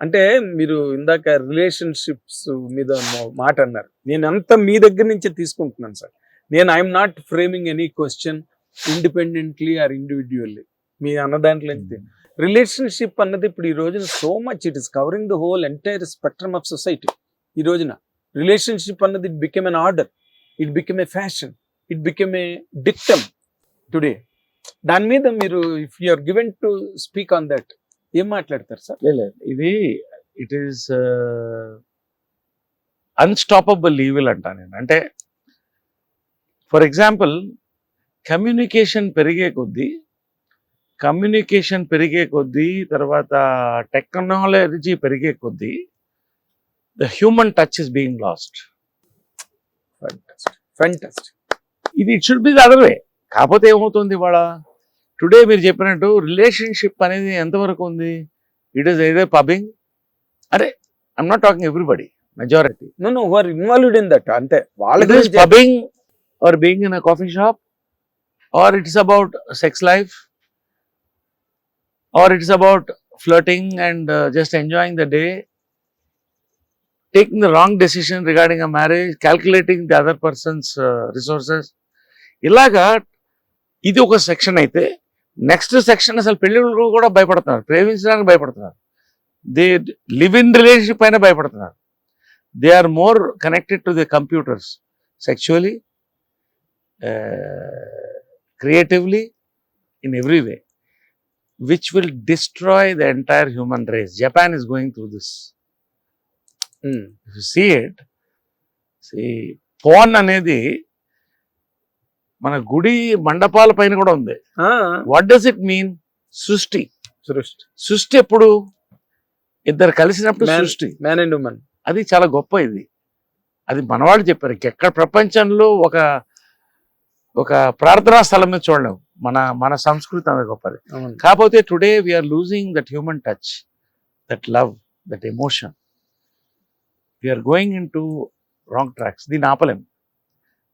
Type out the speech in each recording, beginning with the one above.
అంటే మీరు ఇందాక రిలేషన్షిప్స్ మీద మాట అన్నారు నేను అంతా మీ దగ్గర నుంచే తీసుకుంటున్నాను సార్. నేను I'm not framing any question independently or individually మీ అన్న దాంట్లో రిలేషన్షిప్ అన్నది ఇప్పుడు ఈ రోజున so much it is covering the whole entire spectrum of society ఈ రోజున రిలేషన్షిప్ అన్నది it became an order it became a fashion it became a dictum today దాని మీద మీరు if you are given to speak on that ఏం మాట్లాడతారు sir? లేదు ఇది ఇట్ ఈస్ అన్స్టాపబుల్ ఈవిల్ అంటా నేను. అంటే ఫర్ ఎగ్జాంపుల్ కమ్యూనికేషన్ పెరిగే కొద్దీ కమ్యూనికేషన్ పెరిగే కొద్దీ తర్వాత టెక్నాలజీ పెరిగే కొద్దీ the human touch is being lost fantastic ఇది it should be the other way కాకపోతే ఏమవుతుంది ఇవాళ? టుడే మీరు చెప్పినట్టు రిలేషన్షిప్ అనేది ఎంతవరకు ఉంది? ఇట్ ఈస్ ఏదో పబ్బింగ్ అరే I'm not talking everybody majority no are involved in that అంతే. వాళ్ళ pubbing or being in a coffee shop or it's about sex life or it's about flirting and just enjoying the day the wrong decision regarding a marriage, calculating the other person's uh, resources. ఇలాగా ఇది ఒక section అయితే next section అసలు పెళ్ళిళ్ళు కూడా భయపడుతున్నారు. ప్రేమించడానికి భయపడుతున్నారు. దే లివ్ ఇన్ రిలేషన్షిప్ అయినా భయపడుతున్నారు. They are more connected to the computers sexually creatively in every way which will destroy the entire human race Japan is going through this see it see porn అనేది మన గుడి మండపాల పైన కూడా ఉంది. What does it mean సృష్టి. సృష్టి. సృష్టి ఎప్పుడు? ఇద్దరు కలిసినప్పుడు సృష్టి. మ్యాన్ అండ్ ఉమెన్ అది చాలా గొప్ప ఇది. అది మనవాళ్ళు చెప్పారు ఎక్కడ ప్రపంచంలో ఒక ఒక ప్రార్థనా స్థలం మీద చూడలేం. మన మన సంస్కృతి అనేది గొప్పది. కాకపోతే today we are losing that human touch that love that emotion we are going into wrong tracks దీన్ని ఆపలేం.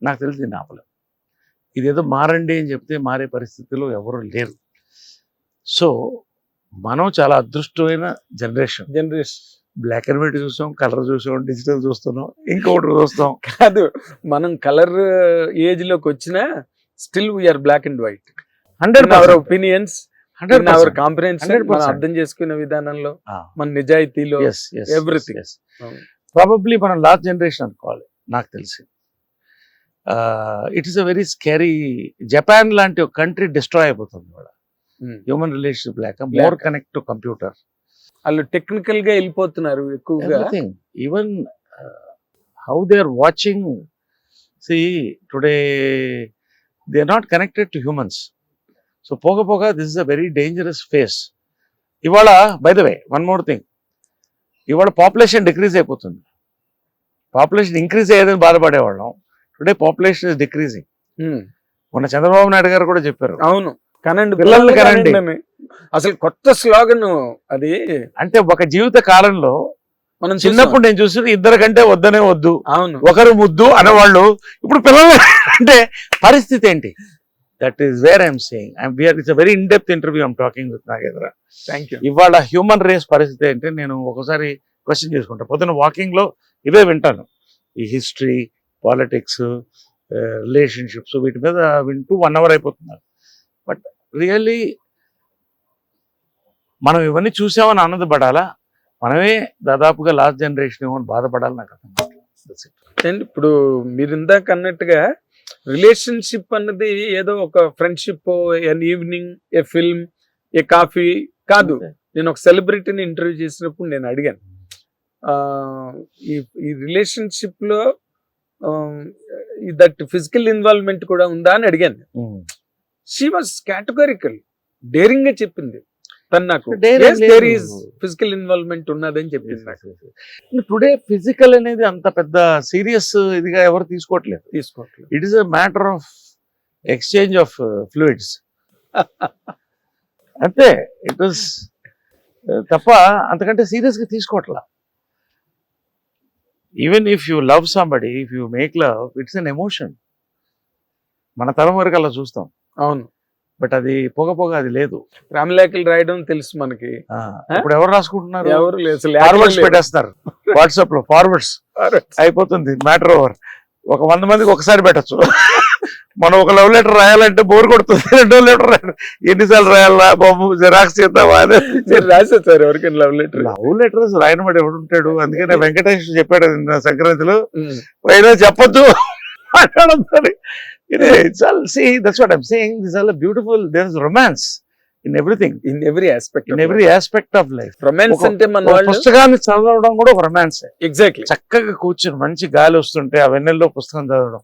నాకు తెలిసి దీన్ని ఆపలేం. ఇదేదో మారండి అని చెప్తే మారే పరిస్థితిలో ఎవరు లేరు. సో మనం చాలా అదృష్టమైన generation. Generation. Black and white చూస్తాం కలర్ చూసాం డిజిటల్ చూస్తున్నాం ఇంకొకటి చూస్తాం. కాదు మనం కలర్ ఏజ్లోకి వచ్చినా still we are black and white hundred our opinions hundred our comprehension 100%. మనం అర్థం చేసుకునే విధానంలో మన నిజాయితీలో. అవును. ప్రాబబ్లీ మనం లాస్ట్ జనరేషన్ అనుకోవాలి నాకు తెలిసి. It is a very scary Japan లాంటి ఒక కంట్రీ డిస్ట్రాయ్ అయిపోతుంది కూడా. హ్యూమన్ రిలేషన్షిప్ లేక మోర్. కనెక్ట్ టు కంప్యూటర్ వాళ్ళు టెక్నికల్గా వెళ్ళిపోతున్నారు ఎక్కువగా. Even how they are watching see today they are not connected to humans so పోగ పోగా this is a very dangerous phase ఇవాళ by the way one more thing ఇవాళ population decrease అయిపోతుంది. Population increase అయ్యేదని బాధపడేవాళ్ళం. Today population is decreasing. మొన్న చంద్రబాబు నాయుడు గారు కూడా చెప్పారు. అవును. కనండి పిల్లల్ని కనండి. అసలు కొత్త స్లోగన్ అది. అంటే ఒక జీవిత కాలంలో మనం చిన్నప్పుడు నేను చూసి ఇద్దరు కంటే వద్దనే వద్దు. అవును. ఒకరు ముద్దు అనేవాళ్ళు. ఇప్పుడు పిల్లలు అంటే పరిస్థితి ఏంటి? That is where I'm saying I'm it's very in depth interview I'm talking with Nagendra thank you ఇవాళ హ్యూమన్ రేస్ పరిస్థితి ఏంటి? నేను ఒకసారి క్వశ్చన్ చేసుకుంటా. పొద్దున వాకింగ్లో ఇవే వింటాను. ఈ హిస్టరీ పాలిటిక్స్ రిలేషన్షిప్స్ వీటి మీద వింటూ వన్ అవర్ అయిపోతున్నారు. బట్ రియల్లీ మనం ఇవన్నీ చూసామని ఆనందపడాలా? మనమే దాదాపుగా లాస్ట్ జనరేషన్ ఏమో బాధపడాలి నాకు అర్థం ఇప్పుడు మీరు ఇందాక అన్నట్టుగా రిలేషన్షిప్ అన్నది ఏదో ఒక friendship an evening a film a coffee కాదు. నేను ఒక సెలబ్రిటీని ఇంటర్వ్యూ చేసినప్పుడు నేను అడిగాను. ఈ ఈ రిలేషన్షిప్లో దట్ ఫిజికల్ ఇన్వాల్వ్మెంట్ కూడా ఉందా అని అడిగాను. షీ వాజ్ కేటగారికల్ డేరింగ్గా చెప్పింది. తను నాకు ఫిజికల్ ఇన్వాల్వ్మెంట్ ఉన్నదని చెప్పింది నాకు. టుడే ఫిజికల్ అనేది అంత పెద్ద సీరియస్ ఇదిగా ఎవరు తీసుకోవట్లేదు. తీసుకోవట్లేదు. It is a matter of exchange of fluids అంతే. ఇట్ ఇస్ తప్ప అంతకంటే సీరియస్గా తీసుకోవట్లా. Even if you love somebody if you make love it's an emotion మన తరం వరకు అలా చూస్తాం. అవును. బట్ అది పొగ పొగ అది లేదు. రామలేఖలు రాయడం తెలుసు మనకి. ఇప్పుడు ఎవరు రాసుకుంటున్నారు? ఎవరు ఫార్వర్డ్స్ పెట్టేస్తారు. వాట్సాప్లో ఫార్వర్డ్స్. అయిపోతుంది. మ్యాటర్ ఓవర్ ఒక వంద మందికి ఒకసారి పెట్టచ్చు. మనం ఒక లవ్ లెటర్ రాయాలంటే బోర్ కొడుతుంది. రెండో లెటర్ రాయాలి ఎన్నిసార్లు రాయాలా బాబు? జెరాక్స్ చేద్దామా రాశారు సార్ ఎవరికైనా లవ్ లెటర్ లవ్ లెటర్స్ రాయనవాడు ఎవడు ఉంటాడు? అందుకనే వెంకటేష్ చెప్పాడు సంక్రాంతిలో. అయినా చెప్పొద్దు. మాట్లాడద్దని it's all see that's what I'm saying. This all beautiful there is romance in everything in every aspect in every aspect of life romance అంటే మన పుస్తకాన్ని చదవడం కూడా ఒక రొమాన్స్ ఎగ్జాక్ట్లీ చక్కగా కూర్చుని మంచి గాలి వస్తుంటే ఆ వెన్నెల్లో పుస్తకం చదవడం.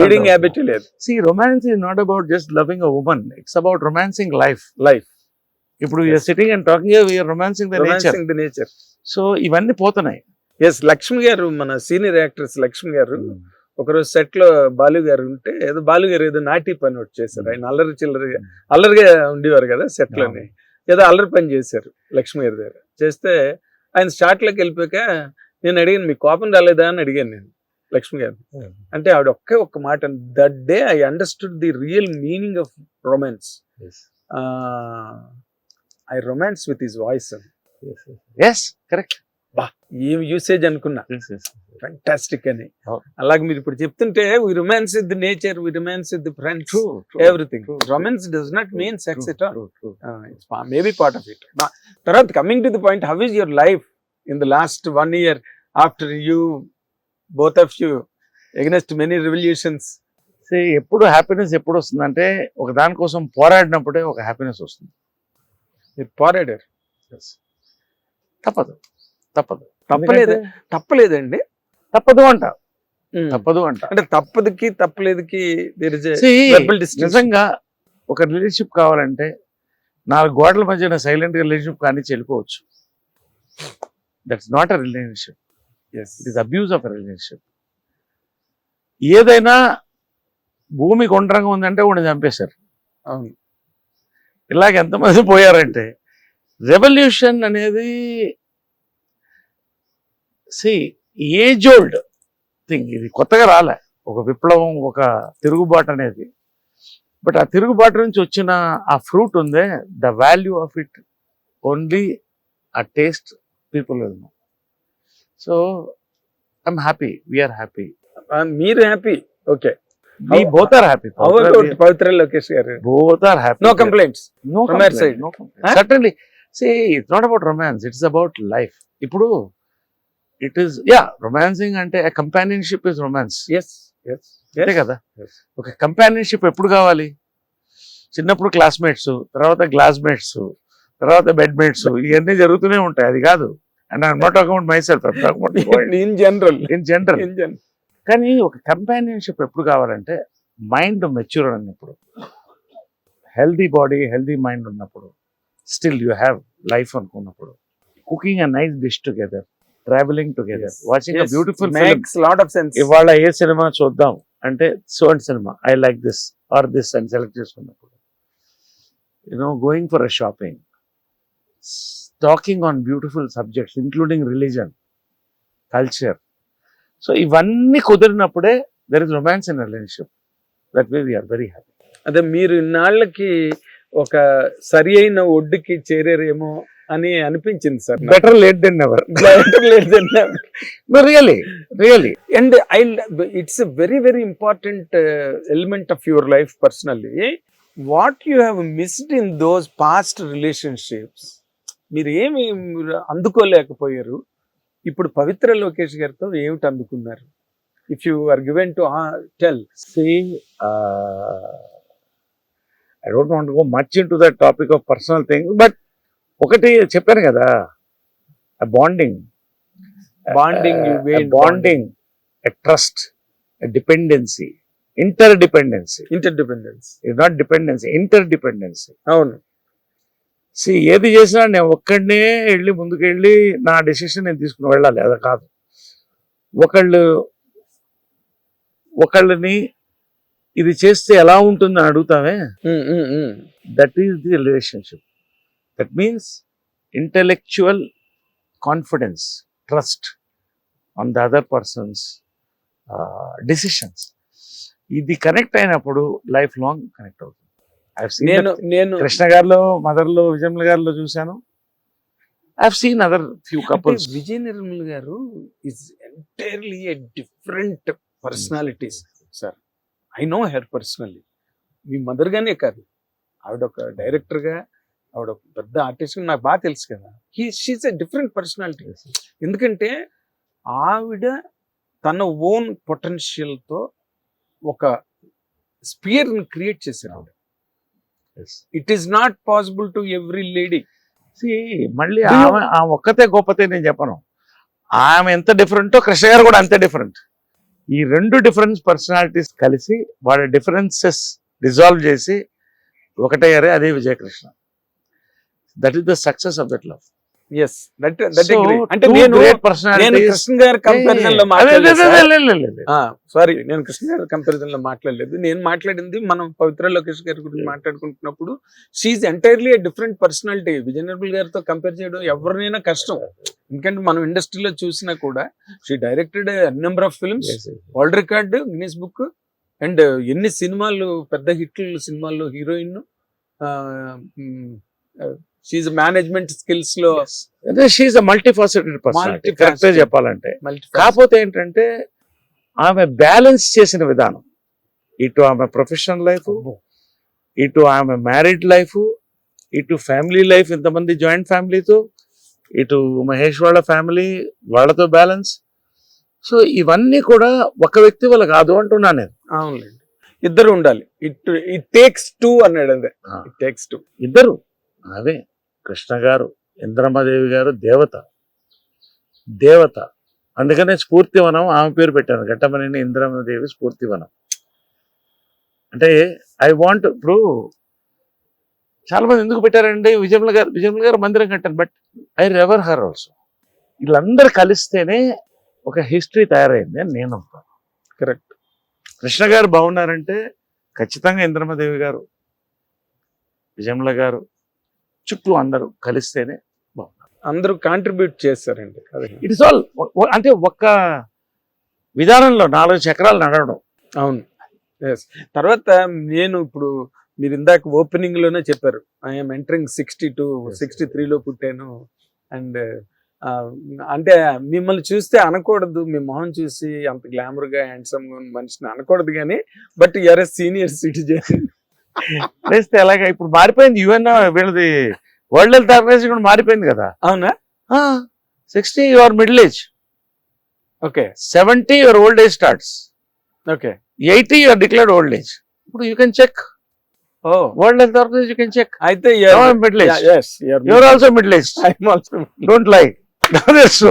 రీడింగ్. హ్యాబిట్ లేదు. See romance is not about just loving a woman it's about romancing life life ఇప్పుడు you're sitting and talking you're romancing the nature the nature so ఇవన్నీ పోతున్నాయి. ఎస్ లక్ష్మి గారు మన సీనియర్ యాక్ట్రెస్ లక్ష్మి గారు ఒకరోజు సెట్లో బాలు గారు ఉంటే ఏదో బాలు గారు ఏదో నాటి పని ఒకటి చేశారు. ఆయన అల్లరి చిల్లరిగా అల్లరిగా ఉండేవారు కదా సెట్లోని ఏదో అల్లరి పని చేశారు లక్ష్మి గారి దగ్గర. చేస్తే ఆయన స్టార్ట్లోకి వెళ్ళిపోయాక నేను అడిగాను మీ కోపం రాలేదా? అని అడిగాను నేను లక్ష్మి గారు. అంటే ఆవిడ ఒకే ఒక్క మాట that day I understood the real meaning of romance I romance with his voice yes correct ఏం యూసేజ్ అనుకున్నా. ఫ్యాంటాస్టిక్ అని. Oh. అలాగే మీరు ఇప్పుడు చెప్తుంటే we romance with the nature we romance with the friends everything. Romance does not mean sex all maybe part of it తర్వాత coming to the point how is your life in the last one year after you both of you against many revolutions ఎప్పుడు happiness ఎప్పుడు వస్తుందంటే ఒక దానికోసం పోరాడినప్పుడే ఒక happiness వస్తుంది. మీరు పోరాడారు? తప్పదు. తప్పదు. తప్పలేదు. తప్పలేదండి. తప్పదు అంట. తప్పదు అంట. అంటే తప్పదుకి తప్పలేదుకి. నిజంగా ఒక రిలేషన్షిప్ కావాలంటే నాలుగు గోడల మధ్యన సైలెంట్ రిలేషన్షిప్ కానీ చెల్లిపోవచ్చు that's not a relationship Yes. It is abuse of relationship ఏదైనా భూమి గుండ్రంగా ఉందంటే వాడిని చంపేశారు. అవును. ఇలాగ ఎంతమంది పోయారంటే రెవల్యూషన్ అనేది సి ఏజ్ ఓల్డ్ థింగ్ ఇది కొత్తగా రాలే. ఒక విప్లవం ఒక తిరుగుబాటు అనేది. బట్ ఆ తిరుగుబాటు నుంచి వచ్చిన ఆ ఫ్రూట్ ఉందే the value of it only ఆ taste people will know so I'm happy we are happy మీరు happy okay we both are happy Pavitra Lokesh garu both are happy no complaints complaint. Huh? Certainly. See, it's not about romance, it's about life. ఇప్పుడు it is yeah romancing అంటే companionship is romance yes yes అంతే కదా. ఒక companionship ఎప్పుడు కావాలి? చిన్నప్పుడు classmates తర్వాత classmates తర్వాత బెడ్మేట్స్ ఇవన్నీ జరుగుతూనే ఉంటాయి అది కాదు. And I'm not account myself in general in general in general కానీ ఒక కంపానియన్షిప్ ఎప్పుడు కావాలంటే మైండ్ మెచ్యూర్ అన్నప్పుడు. హెల్దీ బాడీ హెల్దీ మైండ్ ఉన్నప్పుడు. స్టిల్ యూ హ్యావ్ లైఫ్ అనుకున్నప్పుడు. Cooking a nice dish together travelling together watching beautiful makes lot of sense ఇవాళ ఏ cinema చూద్దాం అంటే so and cinema I like this or this అని select చేసుకున్నప్పుడు. You know going for a shopping talking on beautiful subjects including religion culture so ఇవన్నీ కుదిరినప్పుడే there is romance in relationship that way we are very happy అదే మీరు ఇన్నాళ్ళకి ఒక సరి అయిన ఒడ్డుకి చేరారేమో అని అనిపించింది sir better late then never really really and I it's a very very important element of your life personally what you have missed in those past relationships మీరు ఏమి అందుకోలేకపోయారు? ఇప్పుడు పవిత్ర లోకేష్ గారితో ఏమిటి అందుకున్నారు? If you are given to tell uh, I don't want to go much into that topic of personal things, but ఒకటి చెప్పాను కదా bonding bonding bonding trust dependency interdependency interdependence not dependency interdependency అవును. సి ఏది చేసినా నేను ఒక్కడనే వెళ్ళి ముందుకు వెళ్ళి నా డెసిషన్ నేను తీసుకుని వెళ్ళాలి అది కాదు. ఒకళ్ళు ఒకళ్ళని ఇది చేస్తే ఎలా ఉంటుందని అడుగుతామే. That is the relationship that means intellectual confidence trust on the other persons decisions ఇది కనెక్ట్ అయినప్పుడు లైఫ్ లాంగ్ కనెక్ట్ అవుతుంది. నేను. నేను కృష్ణ గారిలో మదర్లో విజయమ్ల గారిలో చూశాను. I seen other few couples Vijaya Nirmal garu is entirely a different personalities sir I know her personally me mother గానే కాదు. ఆవిడ ఒక డైరెక్టర్గా ఆవిడ ఒక పెద్ద ఆర్టిస్ట్ నాకు బాగా తెలుసు కదా. He she's a different personality ఎందుకంటే ఆవిడ తన ఓన్ పొటెన్షియల్తో ఒక స్పియర్ని క్రియేట్ చేశారు ఆవిడ it is not possible to every lady మళ్ళీ ఆమె ఆ ఒక్కతే గొప్పతే నేను చెప్పను. ఆమె ఎంత డిఫరెంటో కృష్ణ గారు కూడా అంతే డిఫరెంట్ ఈ రెండు డిఫరెన్స్ పర్సనాలిటీస్ కలిసి వాళ్ళ డిఫరెన్సెస్ డిజాల్వ్ చేసి ఒకటయ్యారే అదే Vijayakrishna. That is the success of that love అంటే నేను కృష్ణ గారి కంపారిజన్లో మాట్లాడలేదు సారీ. నేను కృష్ణ గారి కంపారిజన్లో మాట్లాడలేదు. నేను మాట్లాడింది మనం పవిత్ర లోకేష్ గారి గురించి Yeah. మాట్లాడుకుంటున్నప్పుడు she's entirely different personality Vijaya Nirmal గారితో కంపేర్ చేయడం ఎవరినైనా కష్టం. ఎందుకంటే మనం ఇండస్ట్రీలో చూసినా కూడా she directed number of films world record Guinness book and ఎన్ని సినిమాలు పెద్ద హిట్లు సినిమాల్లో హీరోయిన్ షీజ్ మేనేజ్మెంట్ స్కిల్స్లో అదే she's a multifaceted personality Multifaceted. Correct చెప్పాలంటే. కాకపోతే ఏంటంటే ఆమె బ్యాలెన్స్ చేసిన విధానం. ఇటు ఆమె ప్రొఫెషనల్ లైఫ్ ఇటు ఆమె మ్యారీడ్ లైఫ్ ఇటు ఫ్యామిలీ లైఫ్ ఇంతమంది జాయింట్ ఫ్యామిలీతో ఇటు మహేష్ వాళ్ళ ఫ్యామిలీ వాళ్ళతో బ్యాలెన్స్ సో ఇవన్నీ కూడా ఒక వ్యక్తి వల్ల కాదు అంటున్నా నేను. అవునులేండి. ఇద్దరు ఉండాలి. ఇట్ ఇట్ టేక్స్ టూ అన్నాడు అదే ఇట్ టేక్స్ టూ ఇద్దరు. అవే కృష్ణ గారు ఇంద్రమదేవి గారు దేవత. దేవత. అందుకనే స్ఫూర్తివనం ఆమె పేరు పెట్టాను. ఘట్టమనేని ఇంద్రమదేవి స్ఫూర్తివనం. అంటే ఐ వాంట్ ఇప్పుడు చాలా మంది ఎందుకు పెట్టారండి విజయముల గారు విజయముల గారు మందిరం కట్టాను but I revere her also వీళ్ళందరూ కలిస్తేనే ఒక హిస్టరీ తయారైంది అని నేను అనుకుంటాను కరెక్ట్ కృష్ణ గారు బాగున్నారంటే ఖచ్చితంగా ఇంద్రమదేవి గారు విజయముల గారు చుట్టూ అందరూ కలిస్తేనే అందరూ కాంట్రిబ్యూట్ చేస్తారండి. ఇట్ ఇస్ ఆల్ అంటే ఒక్క విధానంలో నాలుగు చక్రాలు నడవడం. అవును. ఎస్ తర్వాత నేను ఇప్పుడు మీరు ఇందాక ఓపెనింగ్లోనే చెప్పారు. I'm entering sixty two sixty త్రీలో పుట్టాను. అండ్ అంటే మిమ్మల్ని చూస్తే అనకూడదు. మీ మొహం చూసి అంత గ్లామర్గా హ్యాండ్సమ్గా ఉన్న మనిషిని అనకూడదు కానీ but you're a senior citizen వేస్తే ఎలాగ? ఇప్పుడు మారిపోయింది యుఎన్ వీళ్ళది వరల్డ్ హెల్త్ ఆర్గనైజేషన్ కూడా మారిపోయింది కదా. అవునా? Sixty your middle age okay. Seventy your old age starts okay. Eighty your declared old age ఇప్పుడు you can check world health organisation you can check అయితే middle age your also middle age don't lie so